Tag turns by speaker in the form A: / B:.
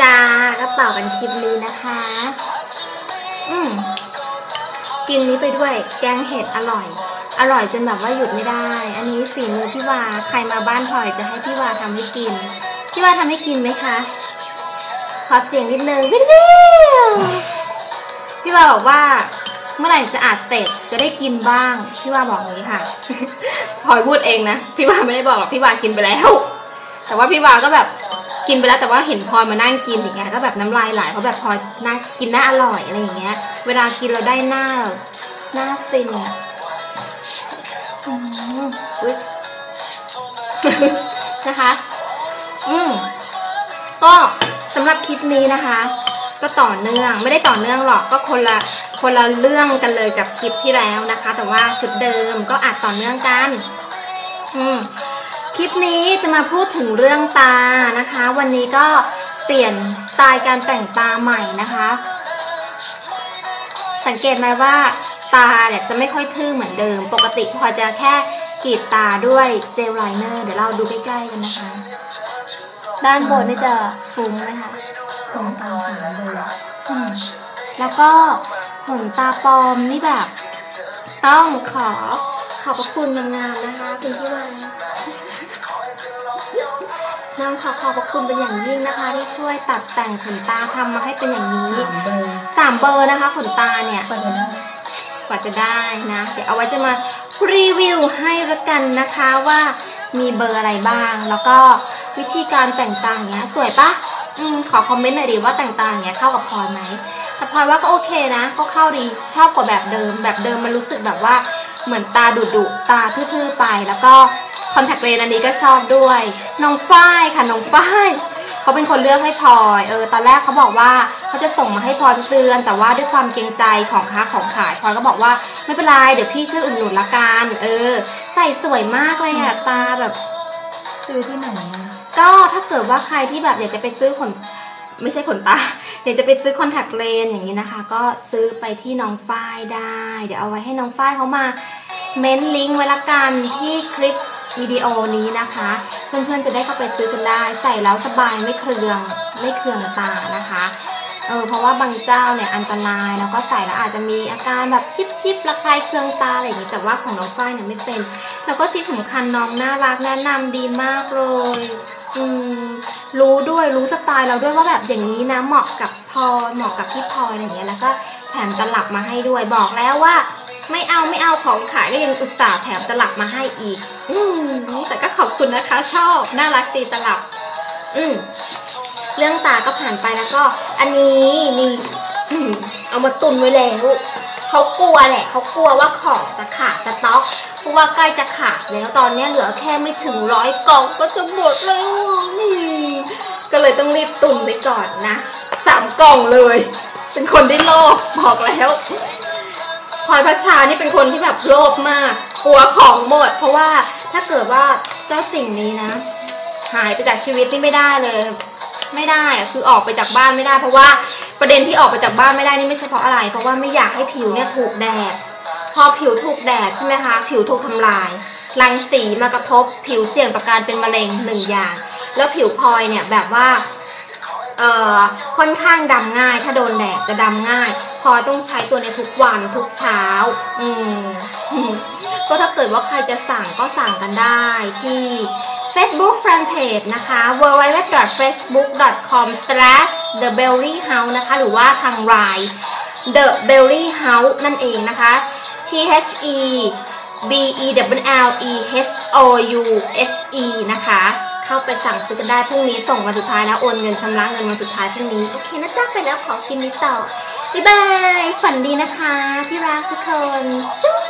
A: จ้าก็ต่อกันคลิปนี้นะคะ อืมกินนี้ไปด้วย แกงเห็ดอร่อย อร่อยจนแบบว่าหยุดไม่ได้ อันนี้ฝีมือพี่วา ใครมาบ้านพลอยจะให้พี่วาทำให้กิน พี่วาทำให้กินไหมคะ ขอเสียงนิดนึงวิวพี่วาบอกว่า เมื่อไหร่จะอาดเสร็จจะได้กินบ้าง พี่วาบอกอย่างนี้ค่ะพลอยพูดเองนะ พี่วาไม่ได้บอกหรอกพี่วากินไปแล้ว แต่ว่าพี่วาก็แบบ กินไปแล้วแต่ว่าเห็นพลอยมานั่งกินอย่างเงี้ยก็แบบน้ำลายไหลเพราะแบบพลอยน่ากินน่าอร่อยอะไรอย่างเงี้ย เวลากินเราได้หน้าหน้าฟินอุ้ยนะคะ อืมก็สำหรับคลิปนี้นะคะ ก็ต่อเนื่องไม่ได้ต่อเนื่องหรอกก็คนละคนละเรื่องกันเลยกับคลิปที่แล้วนะคะ แต่ว่าชุดเดิมก็อาจต่อเนื่องกัน อืม คลิปนี้จะมาพูดถึงเรื่องตานะคะ วันนี้ก็เปลี่ยนสไตล์การแต่งตาใหม่นะคะ สังเกตไหมว่าตาเนี่ยจะไม่ค่อยทื่อเหมือนเดิม ปกติพอจะแค่กรีดตาด้วยเจลไลเนอร์เดี๋ยวเราดูใกล้ๆกันนะคะ ด้านบนนี่จะฟุ้งไหมคะ
B: ขนตาสามเลย
A: อืมแล้วก็ขนตาปลอมนี่แบบ ต้องขอขอบพระคุณงามๆนะคะคุณพี่วาน น้องขอขอบพระคุณเป็นอย่างยิ่งนะคะ ที่ช่วยตัดแต่งขนตาทำมาให้เป็นอย่างนี้
B: สามเบอร์
A: สามเบอร์นะคะขนตาเนี่ย
B: กว่าจะได้
A: กว่าจะได้นะ เดี๋ยวเอาไว้จะมารีวิวให้ละกันนะคะว่ามีเบอร์อะไรบ้าง แล้วก็วิธีการแต่งตาอย่างเงี้ยสวยปะอืมขอคอมเมนต์หน่อยดิว่าแต่งตาอย่างเงี้ยเข้ากับพลอยไหมแต่พลอยว่าก็โอเคนะ ก็เข้าดีชอบกว่าแบบเดิม แบบเดิมมันรู้สึกแบบว่าเหมือนตาดุดุๆตาทื่อๆไปแล้วก็ คอนแทคเลนส์อันนี้ก็ชอบด้วย น้องฝ้ายค่ะ น้องฝ้ายเขาเป็นคนเลือกให้พลอยเออตอนแรกเขาบอกว่าเขาจะส่งมาให้พลอยทุกเดือน แต่ว่าด้วยความเกรงใจของค้าของขายพลอยก็บอกว่าไม่เป็นไรเดี๋ยวพี่ช่วยอุดหนุนละกันเออ ใส่สวยมากเลยอะตาแบบ
B: ซื้อที่ไหนอะ
A: ก็ถ้าเกิดว่าใครที่แบบอยากจะไปซื้อขนไม่ใช่ขนตาอยากจะไปซื้อคอนแทคเลนส์อย่างนี้นะคะ ก็ซื้อไปที่น้องฝ้ายได้ เดี๋ยวเอาไว้ให้น้องฝ้ายเขามาเม้นลิงก์ไว้ละกันที่คลิป วิดีโอนี้นะคะ เพื่อนๆจะได้เข้าไปซื้อกันได้ ใส่แล้วสบายไม่เครืองไม่เครืองตานะคะเออเพราะว่าบางเจ้าเนี่ยอันตรายแล้วก็ใส่แล้วอาจจะมีอาการแบบจิบๆระคายเคืองตาอะไรอย่างนี้แต่ว่าของน้องฝ้ายเนี่ยไม่เป็น แล้วก็ที่สำคัญน้องน่ารักแนะนำดีมากเลยอืมรู้ด้วยรู้สไตล์เราด้วยว่าแบบอย่างนี้นะเหมาะกับพลอยเหมาะกับพี่พลอยอะไรอย่างเงี้ยแล้วก็แถมตลับมาให้ด้วยบอกแล้วว่า ไม่เอาไม่เอาของขายก็ยังอุตส่าห์แถมตลับมาให้อีก อืมแต่ก็ขอบคุณนะคะ ชอบ น่ารักตีตลับ อืมเรื่องตาก็ผ่านไปแล้วก็ อันนี้นี่เอามาตุนไว้แล้วเขากลัวแหละเขากลัวว่าของจะขาดสต็อกเพราะว่าใกล้จะขาดแล้วตอนนี้เหลือแค่ไม่ถึงร้อยกล่องก็จะหมดแล้วก็เลยต้องรีบตุนไว้ก่อนนะสามกล่องเลย เป็นคนที่โลภบอกแล้ว พลอยพัชชานี่เป็นคนที่แบบโลภมาก กลัวของหมด เพราะว่าถ้าเกิดว่าเจ้าสิ่งนี้นะ หายไปจากชีวิตนี่ไม่ได้เลย ไม่ได้อะคือออกไปจากบ้านไม่ได้ เพราะว่าประเด็นที่ออกไปจากบ้านไม่ได้นี่ไม่ใช่เพราะอะไร เพราะว่าไม่อยากให้ผิวเนี่ยถูกแดด พอผิวถูกแดดใช่ไหมคะ ผิวถูกทำลายรังสีมากระทบ ผิวเสี่ยงต่อการเป็นมะเร็งหนึ่งอย่าง แล้วผิวพลอยเนี่ยแบบว่า ค่อนข้างดำง่าย ถ้าโดนแดดจะดำง่าย พอต้องใช้ตัวในทุกวันทุกเช้า อืมก็ถ้าเกิดว่าใครจะสั่งก็สั่งกันได้ที่ Facebook Fanpage นะคะ www.facebook.com/thebellyhouse นะคะ หรือว่าทาง Line The Belly House นั่นเองนะคะ T H E B E W L E H O U S E นะคะ เข้าไปสั่งซื้อกันได้พรุ่งนี้ส่งวันสุดท้ายแล้วโอนเงินชำระเงินวันสุดท้ายพรุ่งนี้ โอเคนะจ๊ะไปแล้วขอกินนิดต่อบ๊ายบายฝันดีนะคะ ที่รักทุกคนจุ๊บ